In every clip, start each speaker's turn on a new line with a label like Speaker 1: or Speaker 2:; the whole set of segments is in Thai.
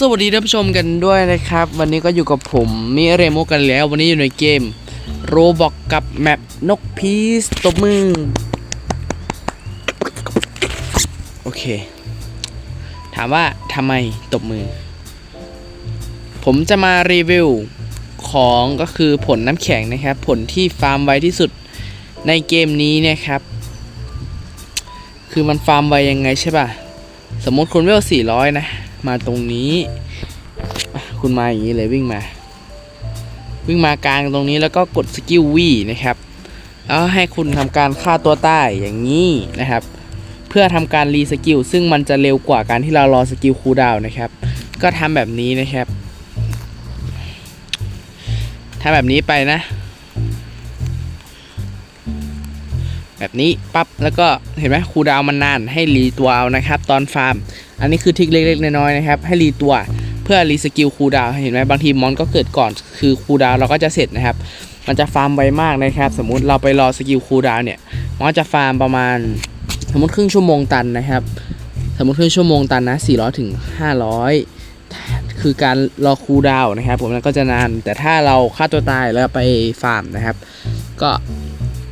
Speaker 1: สวัสดีท่านผู้ชมกันด้วยนะครับ วันนี้ก็อยู่กับผมมิเรโมกันแล้ว วันนี้อยู่ในเกมโรบอกกับแมปนกพีสตบมือ โอเค ถามว่าทำไมตบมือ ผมจะมารีวิวของก็คือผลน้ำแข็งนะครับ ผลที่ฟาร์มไวที่สุดในเกมนี้นะครับ คือมันฟาร์มไวยังไงใช่ป่ะ สมมติคุณเวล400 นะ มาตรงนี้ คุณมาอย่างนี้เลยวิ่งมา วิ่งมากลางตรงนี้แล้วก็กดสกิลวีนะครับแล้วให้คุณทำการฆ่าตัวใต้อย่างนี้นะครับ เพื่อทำการรีสกิลซึ่งมันจะเร็วกว่าการที่เรารอสกิลคูลดาวน์นะครับ ก็ทำแบบนี้นะครับทำแบบนี้ไปนะ แบบนี้ปั๊บแล้วก็เห็นไหมคูลดาวน์มันนานให้รีตัวเอานะครับ ตอนฟาร์ม อันนี้คือทิกเล็กๆน้อยๆนะครับ ให้รีตัวเพื่อรีสกิลคูดาวเห็นไหมบางทีมอนก็เกิดก่อนคือคูดาวเราก็จะเสร็จนะครับ มันจะฟาร์มไวมากนะครับ สมมุติเราไปรอสกิลคูดาวเนี่ยมันจะฟาร์มประมาณ สมมติครึ่งชั่วโมงตันนะครับ สมมติครึ่งชั่วโมงตันนะ400ถึง500 คือการรอคูดาวน์นะครับ ผมมันก็จะนานแต่ถ้าเราฆ่าตัวตายแล้วไปฟาร์มนะครับ ก็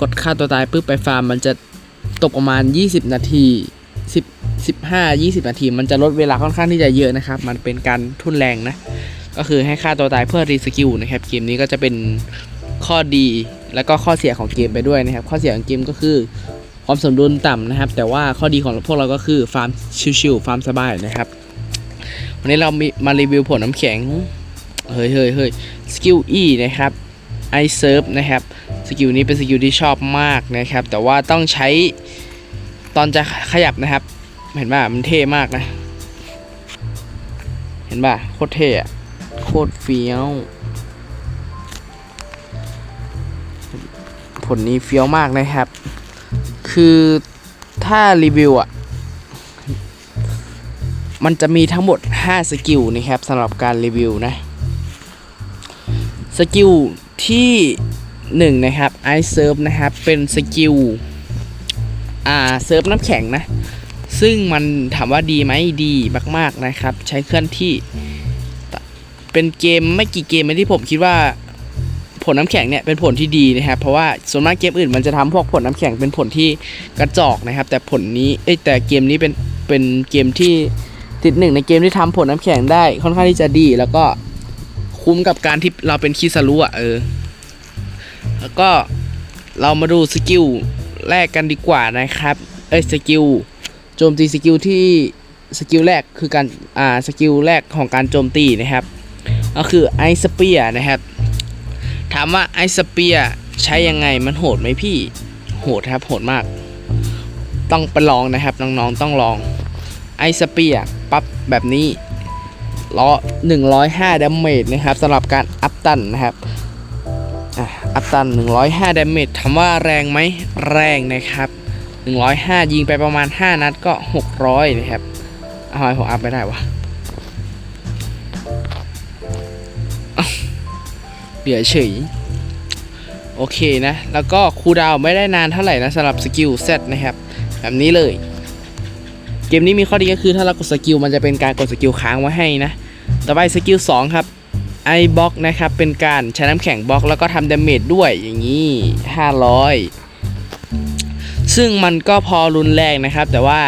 Speaker 1: กดฆ่าตัวตายปุ๊บไปฟาร์มมันจะตกประมาณ 20 นาที 15-20 นาที มันจะลดเวลาค่อนข้างที่จะเยอะนะครับ มันเป็นการทุ่นแรงนะ ก็คือให้ฆ่าตัวตายเพื่อรีสกิลนะครับ เกมนี้ก็จะเป็นข้อดีแล้วก็ข้อเสียของเกมไปด้วยนะครับ ข้อเสียของเกมก็คือความสมดุลต่ำนะครับ แต่ว่าข้อดีของพวกเราก็คือฟาร์มชิวๆฟาร์มสบายนะครับ วันนี้เรามีมารีวิวผลน้ำแข็ง เฮ้ยเฮ้ยเฮ้ยสกิล E นะครับ i s e r v e นะครับสกิลนี้เป็นสกิลที่ชอบมากนะครับ แต่ว่าต้องใช้ตอนจะขยับนะครับ เห็นป่ะมันเท่มากนะ เห็นป่ะโคตรเท่อะโคตรเฟี้ยว ผลนี้เฟี้ยวมากนะครับ คือถ้ารีวิวอะมันจะมีทั้งหมด 5 สกิลนะครับสำหรับการรีวิวนะ สกิลที่ 1 นะครับ i s e r v e นะครับ เป็นสกิล อ่า เซิร์ฟน้ำแข็งนะ ซึ่งมันถามว่าดีไหมดีมาก ๆนะครับ ใช้เคลื่อนที่ เป็นเกมไม่กี่เกมที่ผมคิดว่าผลน้ำแข็งเนี่ยเป็นผลที่ดีนะครับ เพราะว่าส่วนมากเกมอื่นมันจะทำพวกผลน้ำแข็งเป็นผลที่กระจอกนะครับ แต่ผลนี้เอ้แต่เกมนี้เป็นเป็นเกมที่ติดหนึ่งในเกมที่ทำผลน้ำแข็งได้ค่อนข้างที่จะดี แล้วก็คุ้มกับการที่เราเป็นคิสรุอะเออแล้วก็เรามาดูสกิลแรกกันดีกว่านะครับ เอ้สกิล โจมตีสกิลที่สกิลแรกคือการอ่าสกิลแรกของการโจมตีนะครับ ก็คือไอสเปียนะครับ ถามว่าไอสเปียใช้ยังไงมันโหดไหมพี่โหดครับโหดมาก ต้องไปลองนะครับน้องๆต้องลองไอสเปียปั๊บแบบนี้ล้อ105ดาเมจนะครับสำหรับการอัพตันนะครับอัพตัน 105ดาเมจถามว่าแรงไหมแรงนะครับ 105 ยิงไปประมาณ 5 นัดก็ 600 นะครับเอาทำไมผมอัพไม่ได้วะเหลือเฉย โอเคนะ แล้วก็คูดาวไม่ได้นานเท่าไหร่นะสำหรับสกิลเซตนะครับ แบบนี้เลย เกมนี้มีข้อดีก็คือถ้าเรากดสกิลมันจะเป็นการกดสกิลค้างไว้ให้นะ ต่อไปสกิล2ครับไอบล็อกนะครับ เป็นการใช้น้ำแข็งบล็อกแล้วก็ทำดาเมจด้วยอย่างนี้ 500 ซึ่งมันก็พอรุนแรงนะครับ แต่ว่า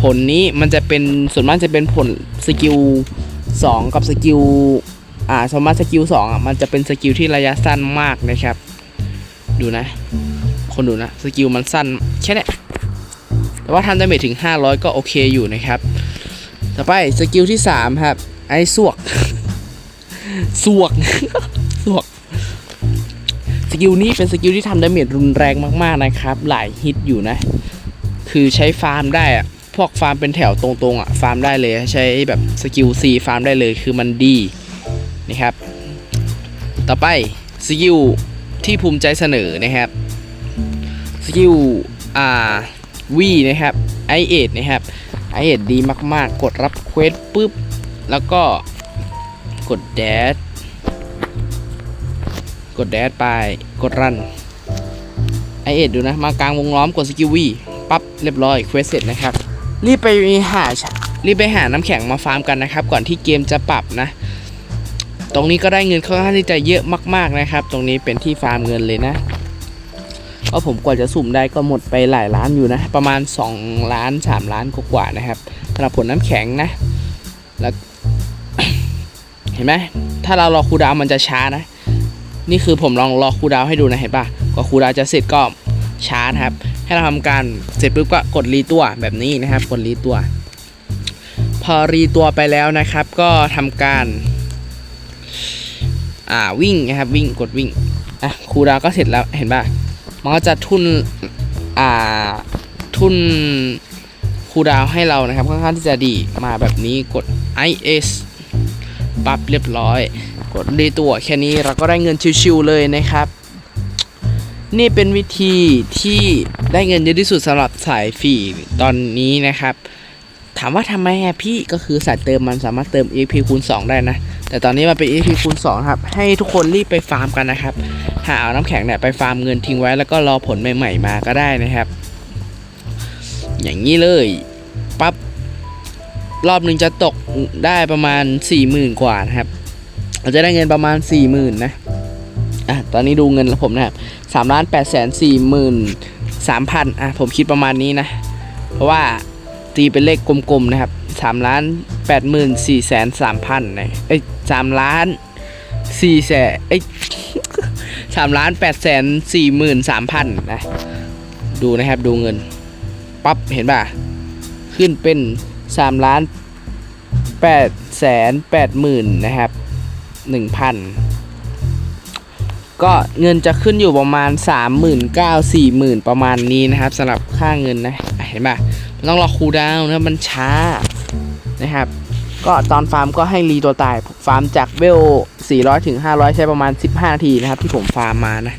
Speaker 1: ผลนี้มันจะเป็นส่วนมากจะเป็นผลสกิล2 กับสกิลอ่าสมมติสกิลสองอะมันจะเป็นสกิลที่ระยะสั้นมากนะครับ ดูนะ คนดูนะสกิลมันสั้นแค่นี้แต่ว่าทำดาเมจถึง 500 ก็โอเคอยู่นะครับ ต่อไปสกิลที่ 3 ครับ ไอ้สวก สวก สวก กิลนี้เป็นสกิลที่ทำดาเมจรุนแรงมากๆนะครับ หลายฮิตอยู่นะ คือใช้ฟาร์มได้อะพวกฟาร์มเป็นแถวตรงๆอะฟาร์มได้เลยใช้แบบสกิล C ฟาร์มได้เลยคือมันดีนะครับ ต่อไปสกิลที่ภูมิใจเสนอนะครับสกิลอ่าวีนะครับไอเอ็ดนะครับไอเอ็ดดีมากๆ กดรับเควสปุ๊บ แล้วก็กดแดด กดแดดไป กดรันไอเอ็ดดูนะ มากลางวงล้อมกดสกิลวีปั๊บเรียบร้อยเควสเสร็จนะครับ รีบไปหารีบไปหาน้ำแข็งมาฟาร์มกันนะครับ ก่อนที่เกมจะปรับนะ ตรงนี้ก็ได้เงินค่อนข้างที่จะเยอะมากๆนะครับ ตรงนี้เป็นที่ฟาร์มเงินเลยนะก็ผมกว่าจะสุ่มได้ก็หมดไปหลายล้านอยู่นะ ประมาณ 2 ล้าน 3 ล้านกว่าๆนะครับสำหรับผลน้ำแข็งนะ แล้ว เห็นไหมถ้าเรารอคูดาวมันจะช้านะ นี่คือผมลองรอคูดาวให้ดูนะเห็นปะกว่าคูดาวจะเสร็จก็ช้านะครับ ให้เราทำการเสร็จปุ๊บก็กดรีตัวแบบนี้นะครับ กดรีตัว พอรีตัวไปแล้วนะครับ ก็ทำการอ่าวิ่งนะครับวิ่งกดวิ่งอะครูดาวก็เสร็จแล้วเห็นป่ะมันก็จะทุนอ่าทุ่นครูดาวให้เรานะครับค่อนข้างที่จะดีมาแบบนี้กด IS ปรับเรียบร้อย กดรีตัวแค่นี้เราก็ได้เงินชิวๆเลยนะครับ นี่เป็นวิธีที่ได้เงินเยอะที่สุดสำหรับสายฟรีตอนนี้นะครับ ถามว่าทำไมอะพี่ก็คือสายเติมมันสามารถเติม EP คูณ2 ได้นะ แต่ตอนนี้มันเป็น EP คูณ2ครับ ให้ทุกคนรีบไปฟาร์มกันนะครับ หาเอาน้ำแข็งเนี่ยไปฟาร์มเงินทิ้งไว้แล้วก็รอผลใหม่ ๆ มาก็ได้นะครับ อย่างนี้เลยปั๊บรอบหนึ่งจะตกได้ประมาณ 40,000 กว่านะครับ เราจะได้เงินประมาณ 40,000นะอะตอนนี้ดูเงินผมนะครับ3ล้าน8แสน4หมื่น3พันอะผมคิดประมาณนี้นะ เพราะว่าตีเป็นเลขกลมๆนะครับสามล้านแปดหมื่นสี่แสนสามพันนะเอ้ยสามล้านสี่แสนเอ้ยสามล้านแปดแสนสี่หมื่นสามพันนะดูนะครับดูเงินปั๊บเห็นป่ะ ขึ้นเป็นสามล้านแปดแสนแปดหมื่นนะครับ หนึ่งพันก็เงินจะขึ้นอยู่ประมาณ 3 9 0 0 0 4 0,000 ประมาณนี้นะครับสำหรับค่าเงินนะ เห็นป่ะมันต้องรอคูดาวน์นะมันช้านะครับ ก็ตอนฟาร์มก็ให้รีตัวตาย ฟาร์มจากเวล 400 ถึง 500 ใช้ประมาณ 15 นาทีนะครับ ที่ผมฟาร์มมานะ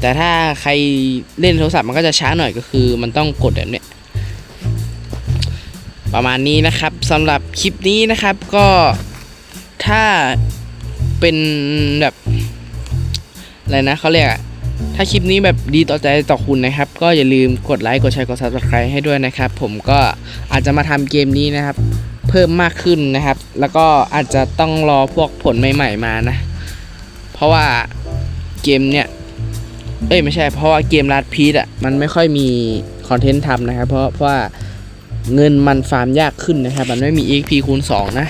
Speaker 1: แต่ถ้าใครเล่นโทรศัพท์มันก็จะช้าหน่อยก็คือ มันต้องกดแบบเนี้ยประมาณนี้นะครับสำหรับคลิปนี้นะครับก็ถ้า เป็นแบบอะไรนะเขาเรียกถ้าคลิปนี้แบบดีต่อใจต่อคุณนะครับ ก็อย่าลืมกดไลค์กดแชร์กด subscribe ให้ด้วยนะครับ ผมก็อาจจะมาทำเกมนี้นะครับ เพิ่มมากขึ้นนะครับ แล้วก็อาจจะต้องรอพวกผลใหม่ๆมานะ เพราะว่าเกมเนี้ยเอ้ยไม่ใช่เพราะว่าเกมลัดพีทอะมันไม่ค่อยมีคอนเทนต์ทำนะครับ เพราะเพราะว่าเงินมันฟาร์มยากขึ้นนะครับ มันไม่มี XP คูณ2นะ